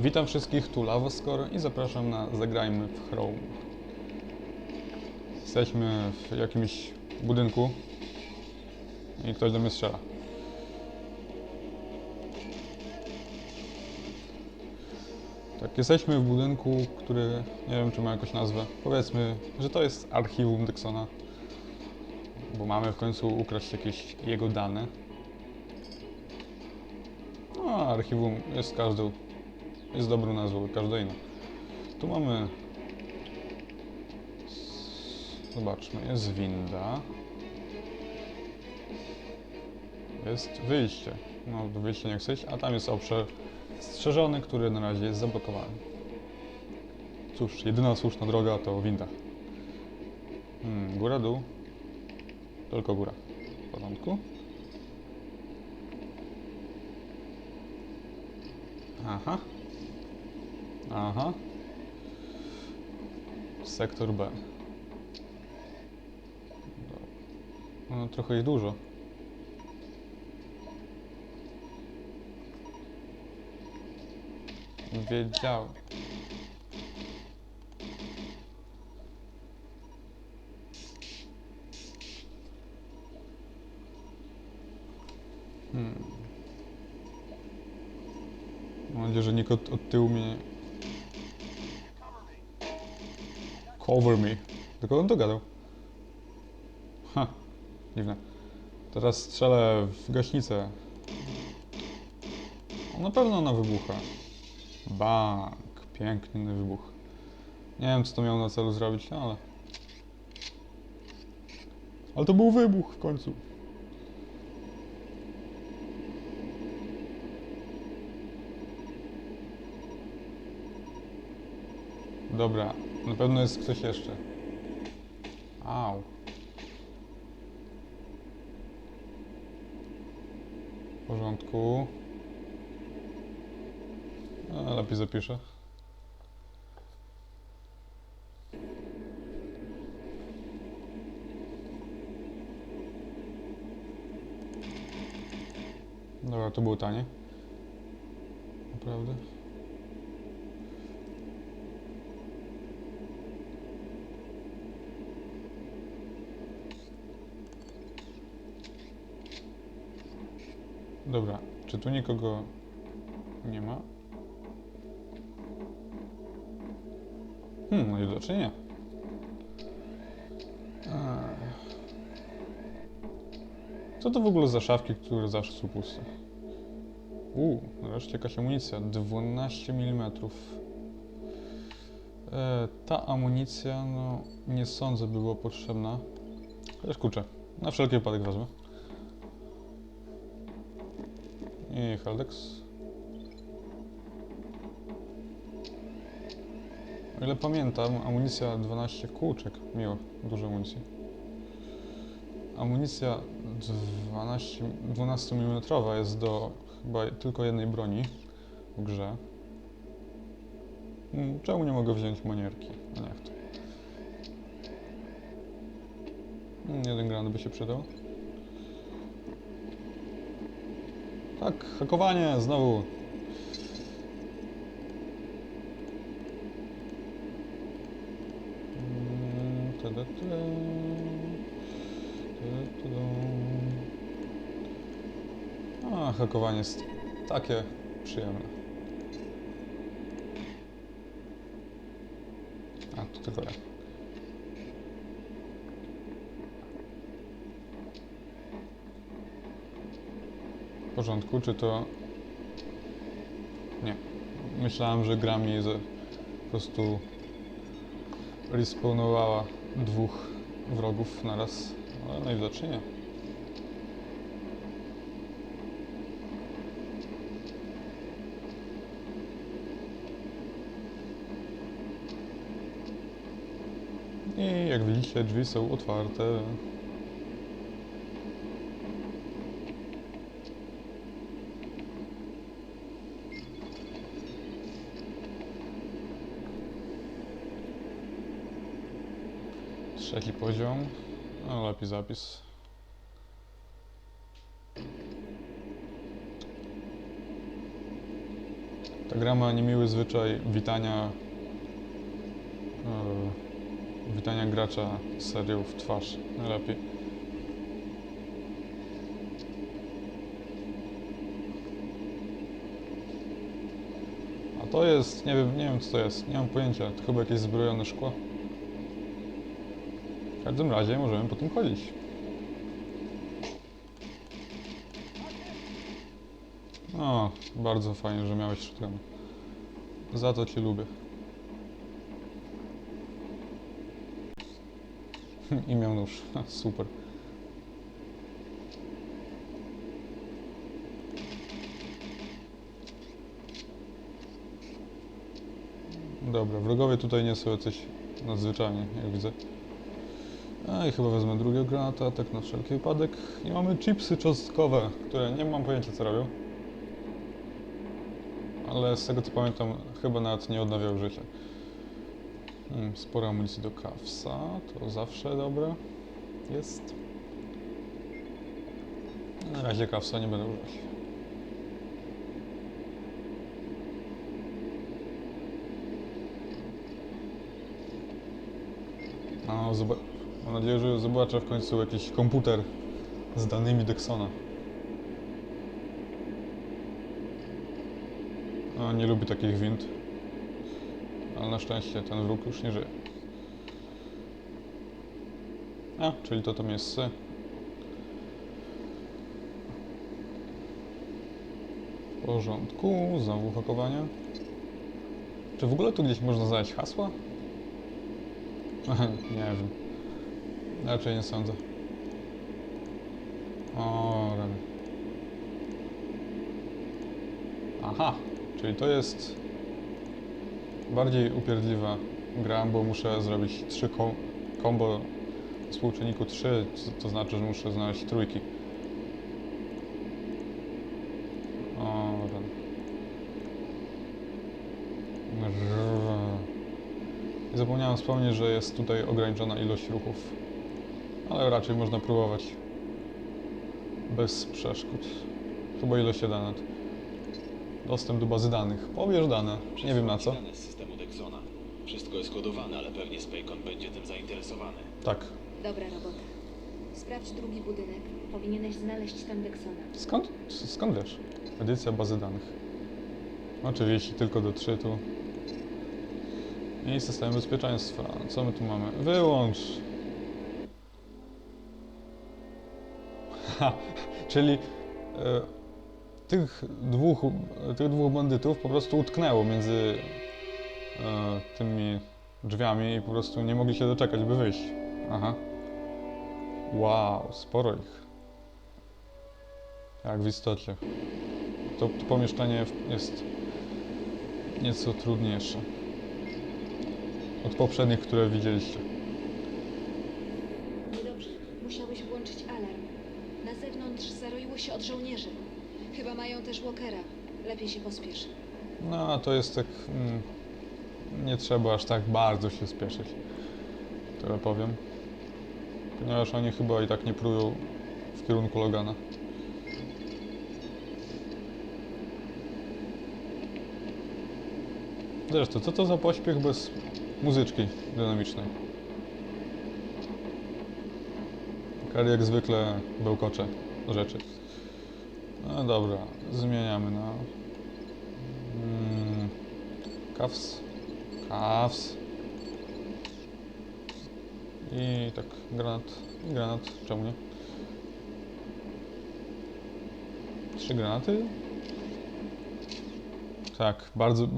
Witam wszystkich, tu Lavoskor i zapraszam na Zagrajmy w Chrome. Jesteśmy w jakimś budynku i ktoś do mnie strzela. Tak, jesteśmy w budynku, który nie wiem czy ma jakąś nazwę. Powiedzmy, że to jest archiwum Dixona, bo mamy w końcu ukraść jakieś jego dane. No, a archiwum jest każdą, jest dobrą nazwą, każda inna. Tu mamy, zobaczmy, jest winda. Jest wyjście. No, do wyjścia nie chcę iść, a tam jest obszar strzeżony, który na razie jest zablokowany. Cóż, jedyna słuszna droga to winda. Hmm, góra, dół. Tylko góra. W porządku. Aha. Aha. Sektor B. No, trochę ich dużo. Wiedział. Hmm. Mam nadzieję, że nikt od, od tyłu mnie Cover me. Do kogo on dogadał? Ha, dziwne. Teraz strzelę w gaśnicę. Na pewno ona wybucha. Bang. Piękny wybuch. Nie wiem, co to miał na celu zrobić, no ale... Ale to był wybuch w końcu. Dobra, na pewno jest ktoś jeszcze. Au. W porządku. A, lepiej zapiszę. Dobra, to było tanie. Naprawdę? Dobra, czy tu nikogo nie ma? Hmm, i widocznie nie. Co to w ogóle za szafki, które zawsze są puste? Uuu, nareszcie jakaś amunicja. 12 mm. E, ta amunicja, no, nie sądzę, by była potrzebna. Chociaż kurczę, na wszelki wypadek wezmę. I Heldex. O ile pamiętam, amunicja 12 kółczek. Miło, dużo amunicji. Amunicja 12, 12 mm jest do chyba tylko jednej broni w grze. Hmm, Czemu nie mogę wziąć manierki? No niech to. Hmm, Jeden granat by się przydał. Tak, hakowanie, znowu. Tada. A, hakowanie jest takie przyjemne. A, to tylko ja. Porządku, czy to... Nie. Myślałem, że gra mi po prostu respawnowała dwóch wrogów naraz, ale najwidoczniej nie. I jak widzicie, drzwi są otwarte. Trzeci poziom. No, lepiej zapis. Ta gra ma niemiły zwyczaj witania e, witania gracza serią w twarz najlepiej. A to jest, nie wiem, nie wiem co to jest, nie mam pojęcia, to chyba jakieś zbrojone szkło. Każdym razie możemy po tym chodzić. O, bardzo fajnie, że miałeś shotgun. Za to cię lubię. I miał nóż. Super. Dobra, wrogowie tutaj nie są jacyś nadzwyczajni, jak widzę. A i chyba wezmę drugiego granata, tak na wszelki wypadek. I mamy chipsy czosnkowe, które nie mam pojęcia co robią. Ale z tego co pamiętam, chyba nawet nie odnawiały życia. Hmm, sporo amunicji do kawsa, to zawsze dobre jest. Na razie kawsa nie będę używać. No, zoba- mam nadzieję, że zobaczę w końcu jakiś komputer z danymi Dexona. A, nie lubię takich wind. Ale na szczęście ten wróg już nie żyje. A, czyli to to miejsce. W porządku, znowu hakowanie. Czy w ogóle tu gdzieś można znaleźć hasła? nie wiem. Raczej nie sądzę. O, rany. Aha, czyli to jest bardziej upierdliwa gra, bo muszę zrobić trzy kom combo w współczynniku 3, co to znaczy, że muszę znaleźć trójki. O, rany. Zapomniałem wspomnieć, że jest tutaj ograniczona ilość ruchów, ale raczej można próbować bez przeszkód. Chyba ile się da nawet. Dostęp do bazy danych. Pobierz dane. Nie wiem na co. Dane z systemu Dexona. Wszystko jest kodowane, ale pewnie Spacon będzie tym zainteresowany. Tak. Dobra robota. Sprawdź drugi budynek. Powinieneś znaleźć tam Dexona. Skąd? Skąd wiesz? Edycja bazy danych. Oczywiście tylko do czytu. I system bezpieczeństwa. Co my tu mamy? Wyłącz! czyli e, tych, dwóch, tych dwóch bandytów po prostu utknęło między e, tymi drzwiami i po prostu nie mogli się doczekać, by wyjść. Aha. Wow, sporo ich. Jak w istocie. To, to pomieszczenie jest nieco trudniejsze od poprzednich, które widzieliście. Na zewnątrz zaroiło się od żołnierzy. Chyba mają też Walkera. Lepiej się pospiesz. No, to jest tak. Mm, nie trzeba aż tak bardzo się spieszyć. Tyle powiem. Ponieważ oni chyba i tak nie prują w kierunku Logana. Zresztą, co to za pośpiech bez muzyczki dynamicznej? Kari jak zwykle bełkocze rzeczy. No dobra, zmieniamy na mm, kaws, i tak granat, i granat, czemu nie? Trzy granaty? Tak, bardzo,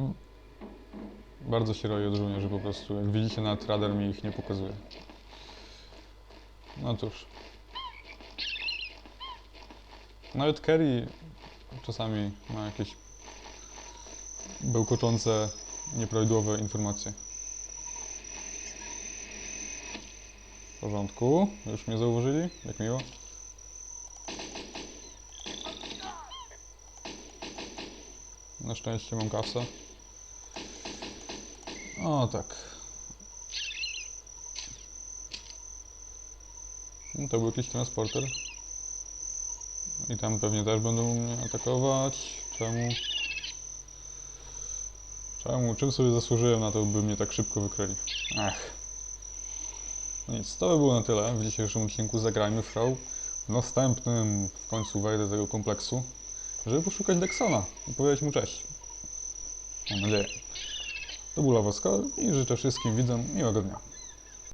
bardzo się roi od żołnierzy po prostu. Jak widzicie, nawet radar mi ich nie pokazuje. No cóż. Nawet Kerry czasami ma jakieś bełkoczące, nieprawidłowe informacje. W porządku, już mnie zauważyli, jak miło. Na szczęście mam kasę. O tak. No to był jakiś transporter. I tam pewnie też będą mnie atakować. Czemu? Czemu, czym sobie zasłużyłem na to, by mnie tak szybko wykryli? Ach. No nic, to by było na tyle w dzisiejszym odcinku Zagrajmy Show. W następnym w końcu wejdę do tego kompleksu, żeby poszukać Dexona i powiedzieć mu cześć. Mam nadzieję. To był Lawoskal i życzę wszystkim widzom miłego dnia.